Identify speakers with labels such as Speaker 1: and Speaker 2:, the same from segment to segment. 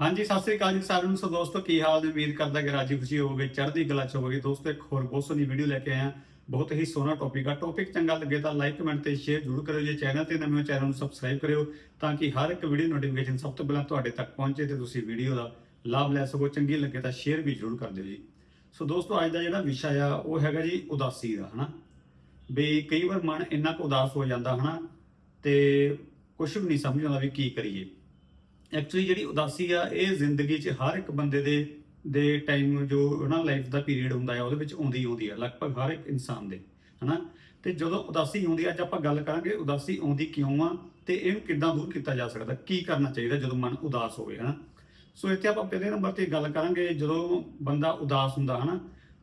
Speaker 1: ਹਾਂਜੀ, ਸਤਿ ਸ੍ਰੀ ਅਕਾਲ ਜੀ ਸਾਰਿਆਂ ਨੂੰ। ਸੋ ਦੋਸਤੋ, ਕੀ ਹਾਲ ਨੇ? ਉਮੀਦ ਕਰਦਾ ਕਿ ਰਾਜੀ ਖੁਸ਼ੀ ਹੋਵੋਗੇ, ਚੜ੍ਹਦੀ ਕਲਾ ਚ ਹੋਵੋਗੇ। ਦੋਸਤੋ, ਇੱਕ ਹੋਰ ਬਹੁਤ ਸੋਹਣੀ ਵੀਡੀਓ ਲੈ ਕੇ ਆਇਆ ਬਹੁਤ ਹੀ ਸੋਹਣਾ ਟੌਪਿਕ ਆ। ਟੌਪਿਕ ਚੰਗਾ ਲੱਗੇ ਤਾਂ ਲਾਈਕ ਕਮੈਂਟ ਤੇ ਸ਼ੇਅਰ ਜ਼ਰੂਰ ਕਰਿਓ ਜੇ। ਚੈਨਲ ਤੇ ਨਵੇਂ ਹੋ, ਚੈਨਲ ਨੂੰ ਸਬਸਕ੍ਰਾਈਬ ਕਰਿਓ ਤਾਂ ਕਿ ਹਰ ਇੱਕ ਵੀਡੀਓ ਨੋਟੀਫਿਕੇਸ਼ਨ ਸਭ ਤੋਂ ਪਹਿਲਾਂ ਤੁਹਾਡੇ ਤੱਕ ਪਹੁੰਚੇ ਤੇ ਤੁਸੀਂ ਵੀਡੀਓ ਦਾ ਲਾਭ ਲੈ ਸਕੋ। ਚੰਗੀ ਲੱਗੇ ਤਾਂ ਸ਼ੇਅਰ ਵੀ ਜ਼ਰੂਰ ਕਰ ਦਿਓ ਜੀ। ਸੋ ਦੋਸਤੋ, ਅੱਜ ਦਾ ਜਿਹੜਾ ਵਿਸ਼ਾ ਆ, ਉਹ ਹੈਗਾ ਜੀ ਉਦਾਸੀ ਦਾ, ਹਨਾ? ਵੀ ਕਈ ਵਾਰ ਮਨ ਇੰਨਾ ਕੁ ਉਦਾਸ ਹੋ ਜਾਂਦਾ, ਹਨਾ? ਤੇ ਕੁਝ ਵੀ ਨਹੀਂ ਸਮਝ ਆਉਂਦਾ ਵੀ ਕੀ ਕਰੀਏ। ਐਕਚੁਅਲੀ ਜਿਹੜੀ ਉਦਾਸੀ ਆ, ਇਹ ਜ਼ਿੰਦਗੀ 'ਚ ਹਰ ਇੱਕ ਬੰਦੇ ਦੇ ਦੇ ਟਾਈਮ ਜੋ ਉਹਨਾਂ ਲਾਈਫ ਦਾ ਪੀਰੀਅਡ ਹੁੰਦਾ ਹੈ ਉਹਦੇ ਵਿੱਚ ਆਉਂਦੀ ਆਉਂਦੀ ਹੈ ਲਗਭਗ ਹਰ ਇੱਕ ਇਨਸਾਨ ਦੇ, ਹਨਾ? ਤੇ ਜਦੋਂ ਉਦਾਸੀ ਆਉਂਦੀ ਆ, ਅੱਜ ਆਪਾਂ ਗੱਲ ਕਰਾਂਗੇ ਉਦਾਸੀ ਆਉਂਦੀ ਕਿਉਂ ਆ ਤੇ ਇਹਨੂੰ ਕਿੱਦਾਂ ਦੂਰ ਕੀਤਾ ਜਾ ਸਕਦਾ, ਕੀ ਕਰਨਾ ਚਾਹੀਦਾ ਜਦੋਂ ਮਨ ਉਦਾਸ ਹੋਵੇ, ਹਨਾ? ਸੋ ਇੱਥੇ ਆਪਾਂ ਪਹਿਲੇ ਨੰਬਰ ਤੇ ਗੱਲ ਕਰਾਂਗੇ, ਜਦੋਂ ਬੰਦਾ ਉਦਾਸ ਹੁੰਦਾ, ਹਨਾ?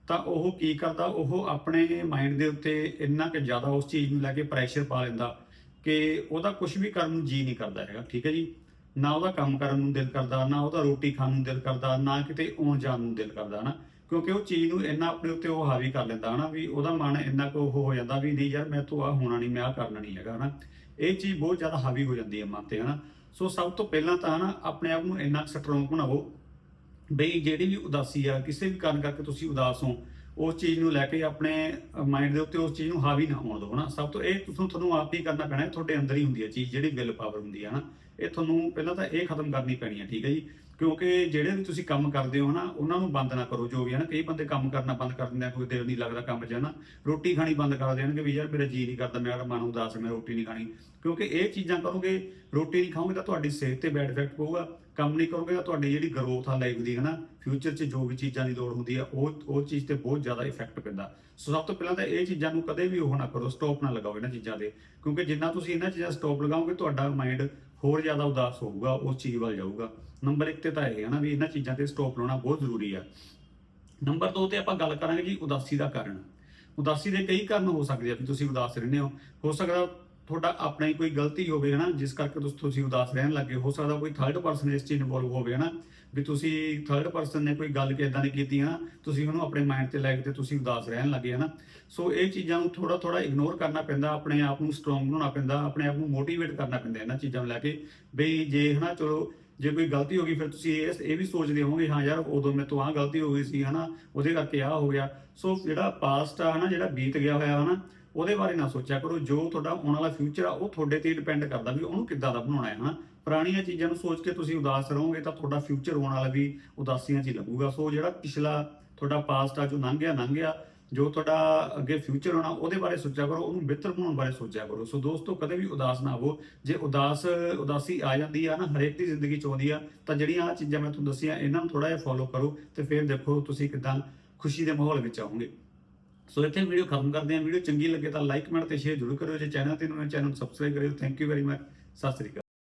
Speaker 1: ਤਾਂ ਉਹ ਕੀ ਕਰਦਾ, ਉਹ ਆਪਣੇ ਮਾਈਂਡ ਦੇ ਉੱਤੇ ਇੰਨਾ ਕਿ ਜ਼ਿਆਦਾ ਉਸ ਚੀਜ਼ ਨੂੰ ਲੈ ਕੇ ਪ੍ਰੈਸ਼ਰ ਪਾ ਲੈਂਦਾ ਕਿ ਉਹਦਾ ਕੁਝ ਵੀ ਕਰਨ ਨੂੰ ਜੀ ਨਹੀਂ ਕਰਦਾ ਹੈਗਾ, ਠੀਕ ਹੈ ਜੀ? ਨਾ ਉਹਦਾ ਕੰਮ ਕਰਨ ਨੂੰ ਦਿਲ ਕਰਦਾ, ਨਾ ਉਹਦਾ ਰੋਟੀ ਖਾਣ ਨੂੰ ਦਿਲ ਕਰਦਾ, ਨਾ ਕਿਤੇ ਆਉਣ ਜਾਣ ਨੂੰ ਦਿਲ ਕਰਦਾ ਹਨਾ। ਕਿਉਂਕਿ ਉਹ ਚੀਜ਼ ਨੂੰ ਇੰਨਾ ਆਪਣੇ ਉੱਤੇ ਉਹ ਹਾਵੀ ਕਰ ਲੈਂਦਾ ਹਨਾ ਵੀ ਉਹਦਾ ਮਨ ਇੰਨਾ ਕੋ ਉਹ ਹੋ ਜਾਂਦਾ ਵੀ ਨਹੀਂ ਯਾਰ ਮੈਂ ਤੋਂ ਆ ਹੋਣਾ ਨਹੀਂ, ਮੈਂ ਆ ਕਰਨਾ ਨਹੀਂ ਹੈਗਾ ਹਨਾ। ਇਹ ਚੀਜ਼ ਬਹੁਤ ਜ਼ਿਆਦਾ ਹਾਵੀ ਹੋ ਜਾਂਦੀ ਹੈ ਮਨ ਤੇ ਹਨਾ। ਸੋ ਸਭ ਤੋਂ ਪਹਿਲਾਂ ਤਾਂ ਹਨਾ ਆਪਣੇ ਆਪ ਨੂੰ ਇੰਨਾ ਸਟਰੋਂਗ ਬਣਾਓ ਬਈ ਜਿਹੜੀ ਵੀ ਉਦਾਸੀ ਆ, ਕਿਸੇ ਵੀ ਕਾਰਨ ਕਰਕੇ ਤੁਸੀਂ ਉਦਾਸ ਹੋ, ਉਸ ਚੀਜ਼ ਨੂੰ ਲੈ ਕੇ ਆਪਣੇ ਮਾਈਂਡ ਦੇ ਉੱਤੇ ਉਸ ਚੀਜ਼ ਨੂੰ ਹਾਵੀ ਨਾ ਹੋਣ ਦਿਓ ਹਨਾ। ਸਭ ਤੋਂ ਇਹ ਤੁਹਾਨੂੰ ਤੁਹਾਨੂੰ ਆਪ ਹੀ ਕਰਨਾ ਪੈਣਾ ਤੁਹਾਡੇ ਅੰਦਰ ਹੀ ਹੁੰਦੀ ਹੈ ਚੀਜ਼ ਜਿਹੜੀ ਵਿਲ ਪਾਵਰ ਹੁੰਦੀ ਹੈ ਹਨਾ। ਇਹ ਤੁਹਾਨੂੰ ਪਹਿਲਾਂ ਤਾਂ ਇਹ ਖਤਮ ਕਰਨੀ ਪੈਣੀ ਹੈ ਠੀਕ ਹੈ ਜੀ? ਕਿਉਂਕਿ ਜਿਹੜੇ ਵੀ ਤੁਸੀਂ ਕੰਮ ਕਰਦੇ ਹੋ ਨਾ, ਉਹਨਾਂ ਨੂੰ ਬੰਦ ਨਾ ਕਰੋ, ਜੋ ਵੀ ਹੈ ਨਾ, ਕਈ ਬੰਦੇ ਕੰਮ ਕਰਨਾ ਬੰਦ ਕਰ ਦਿੰਦੇ ਆ, ਕੋਈ ਦਿਲ ਨਹੀਂ ਲੱਗਦਾ ਕੰਮ 'ਚ, ਹੈ ਨਾ। ਰੋਟੀ ਖਾਣੀ ਬੰਦ ਕਰ ਦੇਣਗੇ ਵੀ ਯਾਰ ਮੇਰਾ ਜੀ ਨਹੀਂ ਕਰਦਾ ਮੇਰਾ ਮਨ ਉਦਾਸ ਹੈ ਮੈਂ ਰੋਟੀ ਨਹੀਂ ਖਾਣੀ। ਕਿਉਂਕਿ ਇਹ ਚੀਜ਼ਾਂ ਕਰੋਗੇ, ਰੋਟੀ ਨਹੀਂ ਖਾਓਗੇ ਤਾਂ ਤੁਹਾਡੀ ਸਿਹਤ ਤੇ ਬੈਡ ਇਫੈਕਟ ਪਊਗਾ। ਕੰਮ ਨਹੀਂ ਕਰੋਗੇ ਤਾਂ ਤੁਹਾਡੀ ਜਿਹੜੀ ਗਰੋਥ ਆ ਲਾਈਫ ਦੀ ਹਨਾ ਫਿਊਚਰ 'ਚ ਜੋ ਵੀ ਚੀਜ਼ਾਂ ਦੀ ਲੋੜ ਹੁੰਦੀ ਆ, ਉਹ ਉਹ ਚੀਜ਼ ਤੇ ਬਹੁਤ ਜ਼ਿਆਦਾ ਇਫੈਕਟ ਪੈਂਦਾ। ਸੋ ਸਭ ਤੋਂ ਪਹਿਲਾਂ ਤਾਂ ਇਹ ਚੀਜ਼ਾਂ ਨੂੰ ਕਦੇ ਵੀ ਉਹ ਨਾ ਕਰੋ ਸਟਾਪ ਨਾ ਲਗਾਓ ਇਹਨਾਂ ਚੀਜ਼ਾਂ ਤੇ। ਕਿਉਂਕਿ ਜਿੰਨਾ ਤੁਸੀਂ ਇਹਨਾਂ ਚੀਜ਼ਾਂ ਸਟਾਪ ਲਗਾਓਗੇ, ਤੁਹਾਡਾ ਮਾਈਂਡ ਹੋਰ ਜ਼ਿਆਦਾ ਉਦਾਸ ਹੋਊਗਾ, ਉਸ ਚੀਜ਼ ਵੱਲ ਜਾਊਗਾ। ਨੰਬਰ 1 ਤੇ ਤਾਂ ਇਹ ਹੈ ਨਾ ਵੀ ਇਹਨਾਂ ਚੀਜ਼ਾਂ ਤੇ ਸਟਾਪ ਲਾਉਣਾ ਬਹੁਤ ਜ਼ਰੂਰੀ ਆ। ਨੰਬਰ 2 ਤੇ ਆਪਾਂ ਗੱਲ ਕਰਾਂਗੇ ਜੀ ਉਦਾਸੀ ਦਾ ਕਾਰਨ। ਉਦਾਸੀ ਦੇ ਕਈ ਕਾਰਨ ਹੋ ਸਕਦੇ ਆ ਵੀ ਤੁਸੀਂ ਉਦਾਸ ਰਹਿੰਦੇ ਹੋ। ਹੋ ਸਕਦਾ ਤੁਹਾਡਾ ਆਪਣਾ ਹੀ ਕੋਈ ਗਲਤੀ ਹੋਵੇ ਹਨਾ, ਜਿਸ ਕਰਕੇ ਤੁਸੀਂ ਉਦਾਸ ਰਹਿਣ ਲੱਗੇ ਹੋ ਸਕਦਾ ਕੋਈ ਥਰਡ ਪਰਸਨ ਇਸ ਚੀਜ਼ ਇਨਵੋਲਵ ਹੋਵੇ ਹਨਾ, ਵੀ ਤੁਸੀਂ ਥਰਡ ਪਰਸਨ ਨੇ ਕੋਈ ਗੱਲ ਕਿਦਾਂ ਦੀ ਕੀਤੀ ਹਨਾ, ਤੁਸੀਂ ਉਹਨੂੰ ਆਪਣੇ ਮਾਈਂਡ ਤੇ ਲੈ ਕੇ ਤੇ ਤੁਸੀਂ ਉਦਾਸ ਰਹਿਣ ਲੱਗੇ ਹਨਾ। ਸੋ ਇਹ ਚੀਜ਼ਾਂ ਨੂੰ ਥੋੜਾ ਥੋੜਾ ਇਗਨੋਰ ਕਰਨਾ ਪੈਂਦਾ, ਆਪਣੇ ਆਪ ਨੂੰ ਸਟਰੋਂਗ ਬਣਾਉਣਾ ਪੈਂਦਾ, ਆਪਣੇ ਆਪ ਨੂੰ ਮੋਟੀਵੇਟ ਕਰਨਾ ਪੈਂਦਾ ਇਹਨਾਂ ਚੀਜ਼ਾਂ ਨੂੰ ਲੈ ਕੇ। ਬਈ ਜੇ ਹਨਾ, ਚਲੋ ਜੇ ਕੋਈ ਗਲਤੀ ਹੋ ਗਈ, ਫਿਰ ਤੁਸੀਂ ਇਹ ਇਹ ਵੀ ਸੋਚਦੇ ਹੋਵੋਗੇ, ਹਾਂ ਯਾਰ, ਉਦੋਂ ਮੇਰੇ ਤੋਂ ਆਹ ਗਲਤੀ ਹੋ ਗਈ ਸੀ, ਹਨਾ, ਉਹਦੇ ਕਰਕੇ ਆਹ ਹੋ ਗਿਆ। ਸੋ ਜਿਹੜਾ ਪਾਸਟ ਆ, ਹਨਾ, ਜਿਹੜਾ ਬੀਤ ਗਿਆ ਹੋਇਆ, ਹਨਾ, ਉਹਦੇ ਬਾਰੇ ਨਾ ਸੋਚਿਆ ਕਰੋ। ਜੋ ਤੁਹਾਡਾ ਆਉਣ ਵਾਲਾ ਫਿਊਚਰ ਆ, ਉਹ ਤੁਹਾਡੇ ਤੇ ਡਿਪੈਂਡ ਕਰਦਾ ਵੀ ਉਹਨੂੰ ਕਿੱਦਾਂ ਦਾ ਬਣਾਉਣਾ ਹੈ, ਹਨਾ। ਪੁਰਾਣੀਆਂ ਚੀਜ਼ਾਂ ਨੂੰ ਸੋਚ ਕੇ ਤੁਸੀਂ ਉਦਾਸ ਰਹੋਗੇ, ਤਾਂ ਤੁਹਾਡਾ ਫਿਊਚਰ ਆਉਣ ਵਾਲਾ ਵੀ ਉਦਾਸੀਆਂ 'ਚ ਹੀ ਲੱਗੂਗਾ। ਸੋ ਜਿਹੜਾ ਪਿਛਲਾ ਤੁਹਾਡਾ ਪਾਸਟ ਆ, ਜੋ ਲੰਘ ਗਿਆ ਲੰਘ ਗਿਆ ਜੋ ਤੁਹਾਡਾ ਅੱਗੇ ਫਿਊਚਰ ਹੋਣਾ, ਉਹਦੇ ਬਾਰੇ ਸੋਚਿਆ ਕਰੋ, ਉਹਨੂੰ ਬਿਹਤਰ ਬਣਾਉਣ ਬਾਰੇ ਸੋਚਿਆ ਕਰੋ। ਸੋ ਦੋਸਤੋ, ਕਦੇ ਵੀ ਉਦਾਸ ਨਾ ਹੋਵੋ। ਜੇ ਉਦਾਸ, ਉਦਾਸੀ ਆ ਜਾਂਦੀ ਆ ਨਾ, ਹਰੇਕ ਦੀ ਜ਼ਿੰਦਗੀ ਚ ਆਉਂਦੀ ਆ, ਤਾਂ ਜਿਹੜੀਆਂ ਆ ਚੀਜ਼ਾਂ ਮੈਂ ਤੁਹਾਨੂੰ ਦੱਸੀਆਂ, ਇਹਨਾਂ ਨੂੰ ਥੋੜਾ ਜਿਹਾ ਫੋਲੋ ਕਰੋ ਤੇ ਫਿਰ ਦੇਖੋ ਤੁਸੀਂ ਕਿਦਾਂ ਖੁਸ਼ੀ ਦੇ ਮਾਹੌਲ ਵਿੱਚ ਆਉਂਗੇ ਸੋ ਇੱਥੇ ਵੀਡੀਓ ਖਤਮ ਕਰਦੇ ਹਾਂ। ਵੀਡੀਓ ਚੰਗੀ ਲੱਗੇ ਤਾਂ ਲਾਈਕ ਕਮੈਂਟ ਤੇ ਸ਼ੇਅਰ ਜ਼ਰੂਰ ਕਰਿਓ। ਜੇ ਚੈਨਲ ਤੇ ਨਵੇਂ ਚੈਨਲ ਨੂੰ ਸਬਸਕ੍ਰਾਈਬ ਕਰਿਓ। Thank you very much Sat Sri Akal.